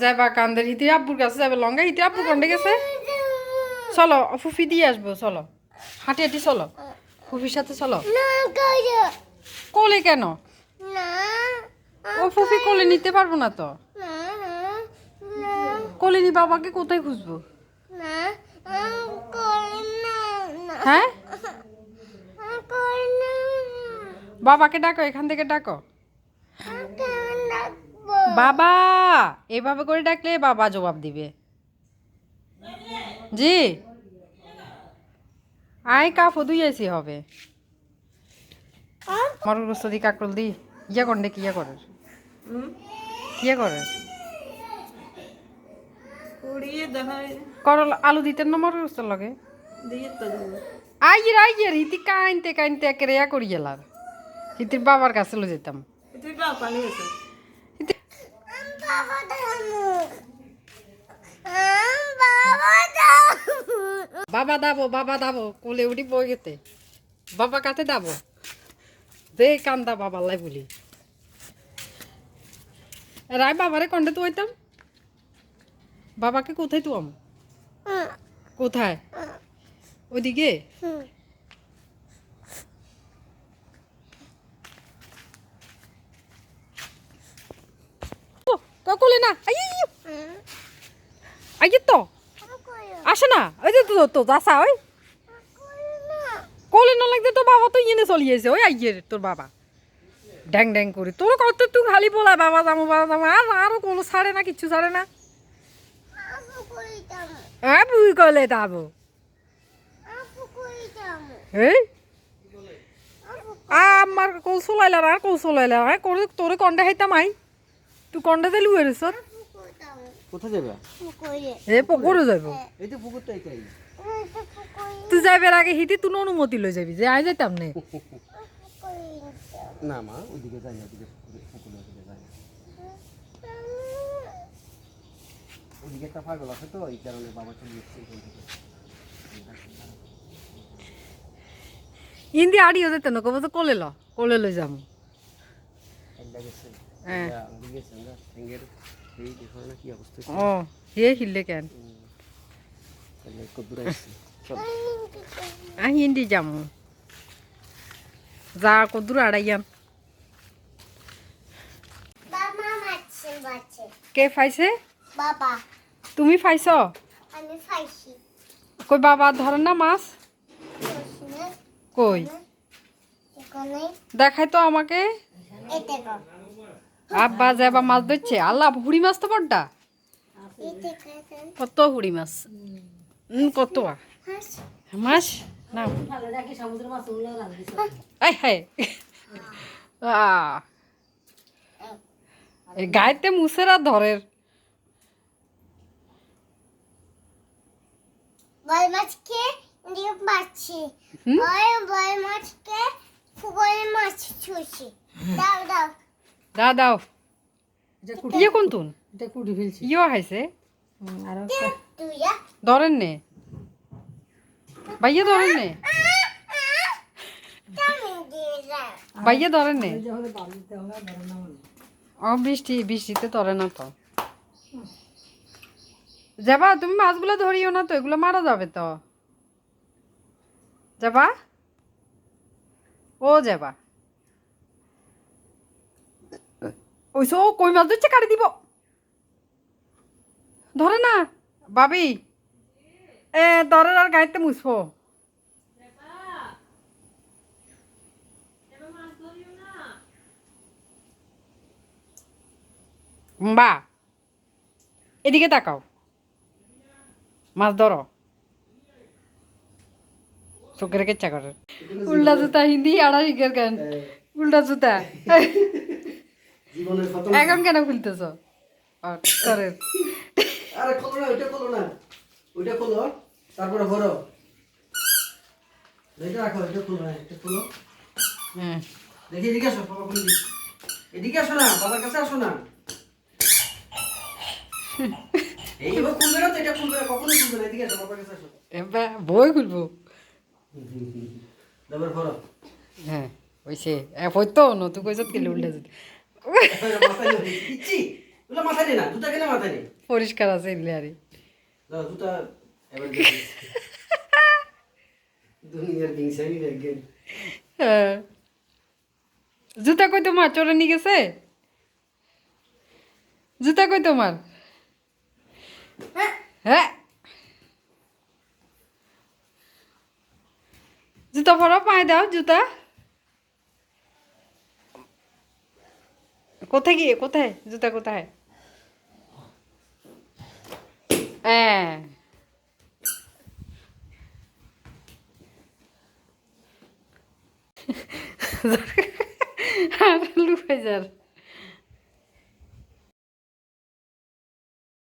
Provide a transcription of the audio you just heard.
যাবা কান্দের হিতির আব্বুর কাছে যাবে লঙ্গা হিতির আব্বু কন্ডে গেছে। চলো ফুফি দিয়ে আসব চলো। হাঁটি হাঁটি চলো। ফুফির সাথে চলো। কোলে কেন? ও ফুফি কোলে নিতে পারব না তো। কোলে নি বাবাকে কোথায় খুঁজবো? হ্যাঁ? বাবাকে ডাকো এখান থেকে ডাকো। বাবা এভাবে করে ডাকলে বাবা জবাব দিবে। জি। আয় কাফ দুইয়াছি হবে। মরগ্রস্ত দি কাকরল দি। ইয়া কন্ডে কিয়া করে কিয়া করে উড়িয়ে দেখা করল আলু দিতেন না লগে? দিয়ে তো দেবো। আইয়ের আইয়ের হিতি কাইনতে কাইনতে একেরে ইয়া করি গেলার হিতির বাবার কাছে লো যেতাম। বাবা বাবা দাবো বাবা দাবো কোলে উঠি বই গেতে। বাবা কাতে দাবো। দে কান্দা বাবা লাই বলি। রায় বাবারে কন্ডে তো হইতাম। বাবাকে কোথায় তুয়াম? কোথায়? ওদিকে? কোলে না আই তো। আসে না, ওই যে তো তো, যাসা, ওই। কোলে না লাগতে তো বাবা তো ইয়ে চলিয়েছে ওই আইয়ের তোর বাবা। ড্যাং ড্যাং করে। তোর কত তুই খালি বলা বাবা যাব বাবা যাব আর আরও কোনো ছাড়ে না, কিচ্ছু ছাড়ে না। হ্যাঁ বুই কলে দামু এই? আমার কৌ চলাইলা আর কৌ চলাইলা আর করে, তোরে কন্ডে খাইতাম, আই। তুই আপু কই দামু কোথায় যাবে? এ পকরে যাইব এই তো পুকুরটা এটাই আপু তুই যাইবার আগে হিতি তুই অনুমতি লই যাবি যে আই যাইতাম নে না মা ওইদিকে যাই না ওদিকে পুকুরে- পুকুরের যাই। না ওদিকে একটা পাগল আছে তো এই কারণে বাবা চলে এসছে ইন্দি আড়িও যেতে না কবে তো কোলে ল কোলে লই যাম। গেছে। হ্যাঁ। ও হে হিললে কেন? আই ইন্দি যাম যা কদুর আড়াইয়াম বাবা কে ফাইছে? বাবা। তুমি ফাইছ? আমি ফাইছি। কই বাবা ধরেন না মাছ। কই? দেখাই তো আমাকে। আব্বা যাবা মাছ ধরছে আল্লাহ হুড়ি মাছ তো এতে কত হুড়ি মাছ? কত? মাছ? না আই হাই মুসেরা ধরের। বয় মাছকে দিয়ে পাচ্ছি ওই বয় মাছকে ফুগলে মাছ ছুছি দাও দাও। দা দাও ইয়ে কোন তুন ইয়ে হাইছে ধরেন নে। ভাইয়া ধরেন নে। তুমি দিয়ে যা ভাইয়া ধরেন নে। ও বৃষ্টি বৃষ্টিতে ধরে না তো। যাবা তুমি মাছগুলো ধরিও না তো এগুলো মারা যাবে তো। যাবা? ও যাবা। ওই সো কই মাছ ধরছে? কাটি দিব? ধরে না। বাবি। এ ধরে আর গাইতে মুছবো। বা এদিকে তাকাও। মাছ ধরো। চোখের কেচ্ছা করে। উল্টা জুতা হিন্দি আড়া শিখের কেন? উল্টা জুতা। এখন কেন খুলতেছ? আরে খোলো না ওইটা খোলো না ওইটা খোলো। তারপরে ভরো। এটা রাখো এটা খোলো না এটা খোলো। হ্যাঁ দেখি এদিকে আসো বাবা খুলে দিচ্ছি। এদিকে আসো না বাবার কাছে আসো না। এই খুলবে না তো এটা খুলবে না কখনোই খুলবে না। এদিকে আসো বাবার কাছে আসো। এবার বই খুলবো। তারপরে ভরো। হ্যাঁ ওইসে এক হইতো নতুন নে নে পরিষ্কার আছে এগুলি আরে। হ্যাঁ। জুতা কই তোমার? চোরে নিয়ে গেছে? জুতা কই তোমার? হ্যাঁ। জুতা পরো পায়ে দাও জুতা। কোথায় গিয়ে? কোথায়? জুতা কোথায়? হ্যাঁ। লুকাই যার।